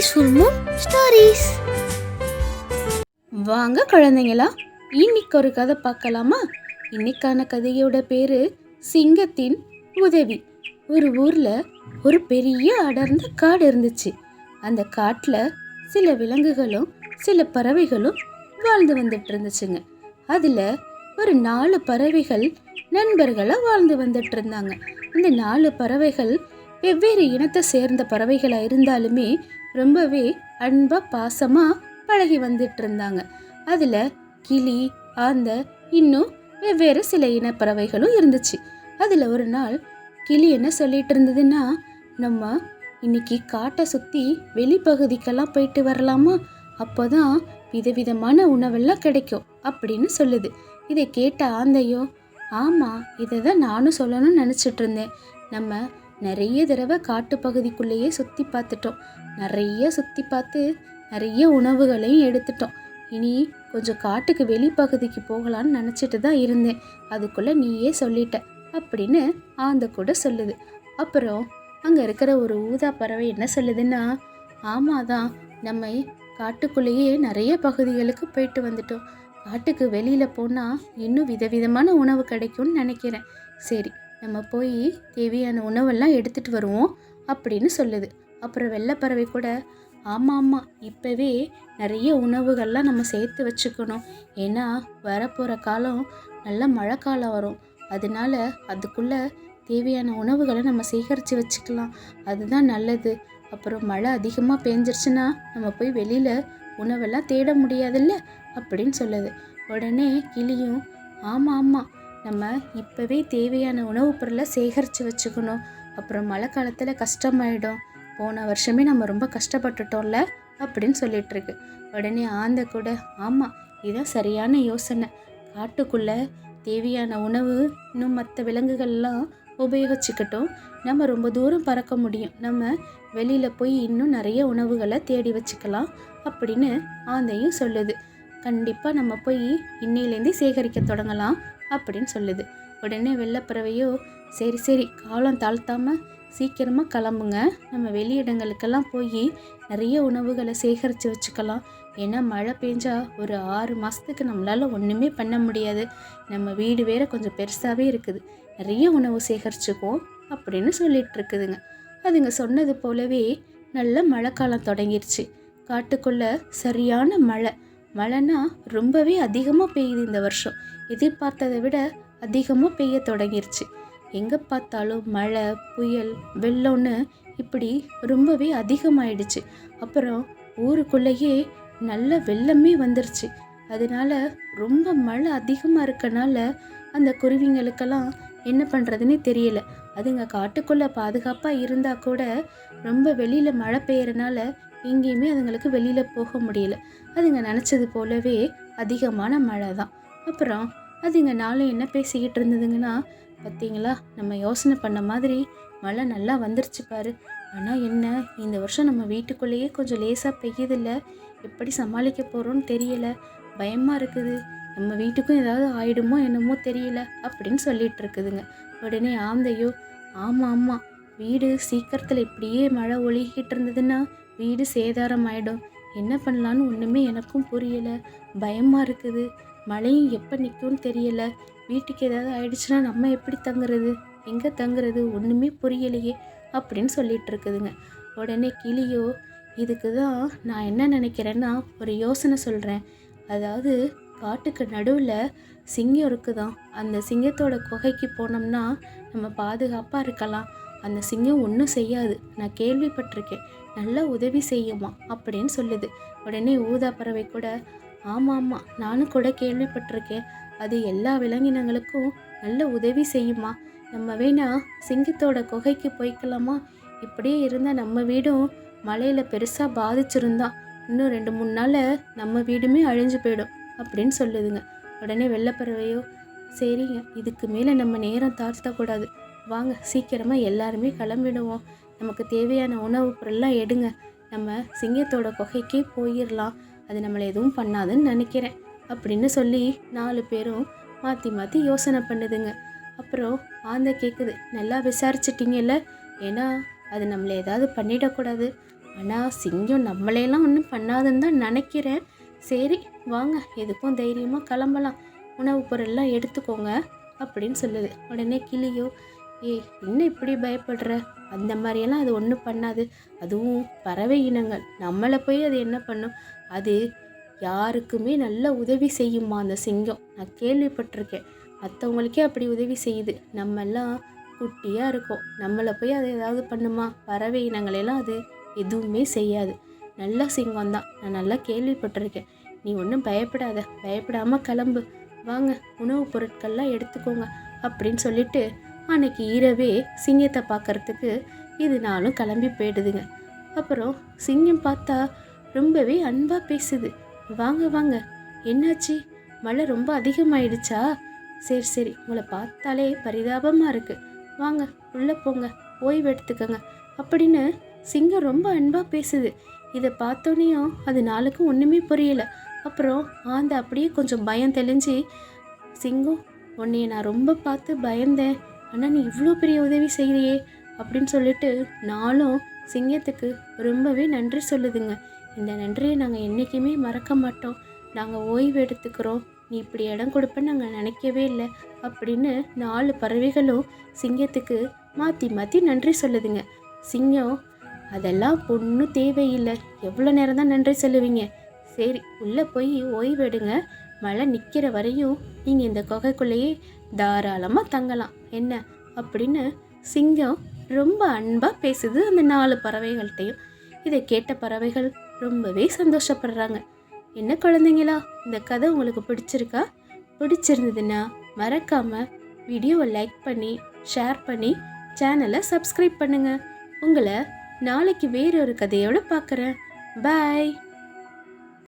சுல்மும் stories வாங்க குழந்தைங்களா. இன்னைக்கு ஒரு கதை பார்க்கலாமா? இன்னைக்கான கதையோட பேரு சிங்கத்தின் உதவி. ஒரு ஊர்ல ஒரு பெரிய அடர்ந்த காடு இருந்துச்சு. அந்த காட்டில் சில விலங்குகளும் சில பறவைகளும் வாழ்ந்து வந்துட்டு இருந்துச்சுங்க. அதில் ஒரு நாலு பறவைகள் நண்பர்களாக வாழ்ந்து வந்துட்டு இருந்தாங்க. இந்த நாலு பறவைகள் வெவ்வேறு இனத்தை சேர்ந்த பறவைகளாக இருந்தாலுமே ரொம்பவே அன்பா பாசமா பழகி வந்துட்டு இருந்தாங்க. அதுல கிளி ஆந்த இன்னும் வெவ்வேறு சில இனப்பறவைகளும் இருந்துச்சு. அதுல ஒரு நாள் கிளி என்ன சொல்லிட்டு இருந்ததுன்னா நம்ம இன்னைக்கு காட்டை சுத்தி வெளிப்பகுதிக்கெல்லாம் போயிட்டு வரலாமா? அப்போதான் விதவிதமான உணவெல்லாம் கிடைக்கும் அப்படின்னு சொல்லுது. இதை கேட்ட ஆந்தையோ ஆமாம் இதை தான் நானும் சொல்லணும்னு நினச்சிட்டு இருந்தேன். நம்ம நிறைய தடவை காட்டு பகுதிக்குள்ளேயே சுற்றி பார்த்துட்டோம். நிறைய சுற்றி பார்த்து நிறைய உணவுகளையும் எடுத்துட்டோம். இனி கொஞ்சம் காட்டுக்கு வெளிப்பகுதிக்கு போகலான்னு நினச்சிட்டு தான் இருந்தேன். அதுக்குள்ளே நீயே சொல்லிட்ட அப்படின்னு ஆந்த கூட சொல்லுது. அப்புறம் அங்கே இருக்கிற ஒரு ஊதா பறவை என்ன சொல்லுதுன்னா ஆமாம் தான் நம்ம காட்டுக்குள்ளேயே நிறைய பகுதிகளுக்கு போயிட்டு வந்துட்டோம். காட்டுக்கு வெளியில் போனால் இன்னும் விதவிதமான உணவு கிடைக்கும்னு நினைக்கிறேன். சரி நம்ம போய் தேவையான உணவெல்லாம் எடுத்துகிட்டு வருவோம் அப்படின்னு சொல்லுது. அப்புறம் வெள்ளைப்பறவை கூட ஆமாம் ஆமாம் இப்போவே நிறைய உணவுகள்லாம் நம்ம சேர்த்து வச்சுக்கணும். ஏன்னா வரப்போகிற காலம் நல்ல மழை காலம் வரும். அதனால அதுக்குள்ளே தேவையான உணவுகளை நம்ம சேகரித்து வச்சுக்கலாம். அதுதான் நல்லது. அப்புறம் மழை அதிகமாக பேஞ்சிருச்சுன்னா நம்ம போய் வெளியில் உணவெல்லாம் தேட முடியாதுல்ல? அப்படின்னு சொல்லுது. உடனே கிளியும் ஆமாம் ஆமாம் நம்ம இப்போவே தேவையான உணவுப் பொருளை சேகரித்து வச்சுக்கணும். அப்புறம் மழை காலத்தில் கஷ்டமாயிடும். போன வருஷமே நம்ம ரொம்ப கஷ்டப்பட்டுட்டோம்ல அப்படின்னு சொல்லிட்டுருக்கு. உடனே ஆந்த கூட ஆமாம் இதுதான் சரியான யோசனை. காட்டுக்குள்ளே தேவையான உணவு இன்னும் மற்ற விலங்குகள்லாம் உபயோகிச்சுக்கிட்டோம். நம்ம ரொம்ப தூரம் பறக்க முடியும். நம்ம வெளியில் போய் இன்னும் நிறைய உணவுகளை தேடி வச்சுக்கலாம் அப்படின்னு ஆந்தையும் சொல்லுது. கண்டிப்பாக நம்ம போய் இன்னிலேருந்தே சேகரிக்க தொடங்கலாம் அப்படின்னு சொல்லுது. உடனே வெள்ளப்பறவையோ சரி சரி காலம் தாழ்த்தாமல் சீக்கிரமாக கிளம்புங்க. நம்ம வெளியிடங்களுக்கெல்லாம் போய் நிறைய உணவுகளை சேகரித்து வச்சுக்கலாம். ஏன்னா மழை பெஞ்சா ஒரு ஆறு மாதத்துக்கு நம்மளால் ஒன்றுமே பண்ண முடியாது. நம்ம வீடு வேற கொஞ்சம் பெருசாகவே இருக்குது. நிறைய உணவு சேகரிச்சுக்குவோம் அப்படின்னு சொல்லிட்டு இருக்குதுங்க அதுங்க சொன்னது போலவே நல்ல மழைக்காலம் தொடங்கிருச்சு. காட்டுக்குள்ளே சரியான மழை. மழைனா ரொம்பவே அதிகமாக பெய்யுது இந்த வருஷம். எதிர்பார்த்ததை விட அதிகமாக பெய்ய தொடங்கிருச்சு. எங்கே பார்த்தாலும் மழை புயல் வெள்ளம்னு இப்படி ரொம்பவே அதிகமாயிடுச்சு. அப்புறம் ஊருக்குள்ளேயே நல்ல வெள்ளமே வந்துருச்சு. அதனால ரொம்ப மழை அதிகமாக இருக்கனால அந்த குருவிங்களுக்கெல்லாம் என்ன பண்ணுறதுன்னே தெரியல. அதுங்க காட்டுக்குள்ளே பாதுகாப்பாக இருந்தால் கூட ரொம்ப வெளியில் மழை பெய்யறனால எங்கேயுமே அதுங்களுக்கு வெளியில் போக முடியல. அதுங்க நினச்சது போலவே அதிகமான மழை தான் அப்புறம் அதுங்க நாளும் என்ன பேசிக்கிட்டு இருந்ததுங்கன்னா பார்த்தீங்களா நம்ம யோசனை பண்ண மாதிரி மழை நல்லா வந்துருச்சு பாரு. ஆனால் என்ன இந்த வருஷம் நம்ம வீட்டுக்குள்ளேயே கொஞ்சம் லேசாக பெய்யுதில்ல? எப்படி சமாளிக்க போகிறோன்னு தெரியலை. பயமாக இருக்குது. நம்ம வீட்டுக்கும் ஏதாவது ஆயிடுமோ என்னமோ தெரியல அப்படின்னு சொல்லிட்டு இருக்குதுங்க. உடனே ஆந்தையோ ஆமாம் ஆமாம் வீடு சீக்கிரத்தில் இப்படியே மழை ஒழுகிட்டு இருந்ததுன்னா வீடு சேதாரம் ஆகிடும் என்ன பண்ணலான்னு ஒன்றுமே எனக்கும் புரியல. பயமாக இருக்குது. மழையும் எப்போ நிற்கும்னு தெரியலை. வீட்டுக்கு ஏதாவது ஆயிடுச்சுன்னா நம்ம எப்படி தங்குறது? எங்கே தங்குறது? ஒன்றுமே புரியலையே அப்படின்னு சொல்லிட்டு இருக்குதுங்க. உடனே கிளியோ இதுக்கு தான் நான் என்ன நினைக்கிறேன்னா ஒரு யோசனை சொல்கிறேன் அதாவது காட்டுக்கு நடுவில் சிங்கம் இருக்குதான் அந்த சிங்கத்தோட குகைக்கு போனோம்னா நம்ம பாதுகாப்பாக இருக்கலாம். அந்த சிங்கம் ஒன்றும் செய்யாது. நான் கேள்விப்பட்டிருக்கேன். நல்லா உதவி செய்யுமா? அப்படின்னு சொல்லுது. உடனே ஊதா பறவை கூட ஆமாம் ஆமாம் நானும் கூட கேள்விப்பட்டிருக்கேன். அது எல்லா விலங்கினங்களுக்கும் நல்ல உதவி செய்யுமா? நம்ம வேணா சிங்கத்தோட குகைக்கு போய்க்கலாமா? இப்படியே இருந்தால் நம்ம வீடும் மழையில் பெருசாக பாதிச்சிருந்தா இன்னும் ரெண்டு மூணு நாளில் நம்ம வீடுமே அழிஞ்சு போயிடும் அப்படின்னு சொல்லுதுங்க. உடனே வெள்ளப்பறவையோ சரிங்க இதுக்கு மேலே நம்ம நேரம் தாழ்த்தக்கூடாது. வாங்க சீக்கிரமாக எல்லாருமே கிளம்பிடுவோம். நமக்கு தேவையான உணவுப் பொருள்லாம் எடுங்க. நம்ம சிங்கத்தோட குகைக்கே போயிடலாம் அது நம்மளை எதுவும் பண்ணாதுன்னு நினைக்கிறேன் அப்படின்னு சொல்லி நாலு பேரும் மாற்றி மாற்றி யோசனை பண்ணுதுங்க. அப்புறம் ஆந்த கேட்குது நல்லா விசாரிச்சிட்டிங்கல்ல? ஏன்னா அது நம்மளை ஏதாவது பண்ணிடக்கூடாது. ஆனால் சிங்கம் நம்மளையெல்லாம் ஒன்றும் பண்ணாதுன்னு தான் நினைக்கிறேன். சரி வாங்க எதுக்கும் தைரியமாக கிளம்பலாம். உணவுப் பொருள்லாம் எடுத்துக்கோங்க அப்படின்னு சொல்லுது. உடனே கிளியோ ஏய் என்ன இப்படி பயப்படுற? அந்த மாதிரியெல்லாம் அது ஒன்றும் பண்ணாது. அதுவும் பறவை இனங்கள். நம்மளை போய் அது என்ன பண்ணும்? அது யாருக்குமே நல்ல உதவி செய்யுமா அந்த சிங்கம்? நான் கேள்விப்பட்டிருக்கேன். மற்றவங்களுக்கே அப்படி உதவி செய்யுது. நம்மெல்லாம் குட்டியாக இருக்கோம். நம்மளை போய் அது ஏதாவது பண்ணுமா? பறவை இனங்களெல்லாம் அது எதுவுமே செய்யாது. நல்ல சிங்கம் தான். நான் நல்லா கேள்விப்பட்டிருக்கேன். நீ ஒன்றும் பயப்படாத. பயப்படாமல் கிளம்பு. வாங்க உணவுப் பொருட்கள்லாம் எடுத்துக்கோங்க அப்படின்னு சொல்லிட்டு அன்னைக்கு இரவே சிங்கத்தை பார்க்கறதுக்கு இது நாளும் கிளம்பி போயிடுதுங்க. அப்புறம் சிங்கம் பார்த்தா ரொம்பவே அன்பாக பேசுது. வாங்க வாங்க. என்னாச்சு? மழை ரொம்ப அதிகமாயிடுச்சா? சரி சரி. உங்களை பார்த்தாலே பரிதாபமாக இருக்குது வாங்க உள்ளே போங்க. ஓய்வு எடுத்துக்கோங்க. அப்படின்னு சிங்கம் ரொம்ப அன்பாக பேசுது. இதை பார்த்தோன்னேயும் அது நாளுக்கும் ஒன்றுமே புரியல. அப்புறம் ஆந்த அப்படியே கொஞ்சம் பயம் தெளிஞ்சு சிங்கம் உன்னைய நான் ரொம்ப பார்த்து பயந்தேன். ஆனால் நீ இவ்வளோ பெரிய உதவி செய்கிறியே அப்படின்னு சொல்லிட்டு நானும் சிங்கத்துக்கு ரொம்பவே நன்றி சொல்லுதுங்க. இந்த நன்றியை நாங்கள் என்றைக்குமே மறக்க மாட்டோம். நாங்கள் ஓய்வு எடுத்துக்கிறோம். நீ இப்படி இடம் கொடுப்பேன்னு நாங்கள் நினைக்கவே இல்லை அப்படின்னு நாலு பறவைகளும் சிங்கத்துக்கு மாற்றி மாற்றி நன்றி சொல்லுதுங்க. சிங்கம் அதெல்லாம் ஒன்றும் தேவையில்லை. எவ்வளோ நேரம் தான் நன்றி சொல்லுவீங்க? சரி உள்ளே போய் ஓய்வு எடுங்க. மழை நிற்கிற வரையும் நீங்கள் இந்த குகைக்குள்ளேயே தாராளமாக தங்கலாம். என்ன? அப்படின்னு சிங்கம் ரொம்ப அன்பாக பேசுது அந்த நாலு பறவைகள்கிட்டையும். இதை கேட்ட பறவைகள் ரொம்பவே சந்தோஷப்படுறாங்க. என்ன குழந்தைங்களா இந்த கதை உங்களுக்கு பிடிச்சிருக்கா? பிடிச்சிருந்ததுன்னா மறக்காமல் வீடியோவை லைக் பண்ணி ஷேர் பண்ணி சேனலை சப்ஸ்கிரைப் பண்ணுங்கள் உங்களை நாளைக்கு வேறொரு கதையோடு பார்க்குறேன். பாய்.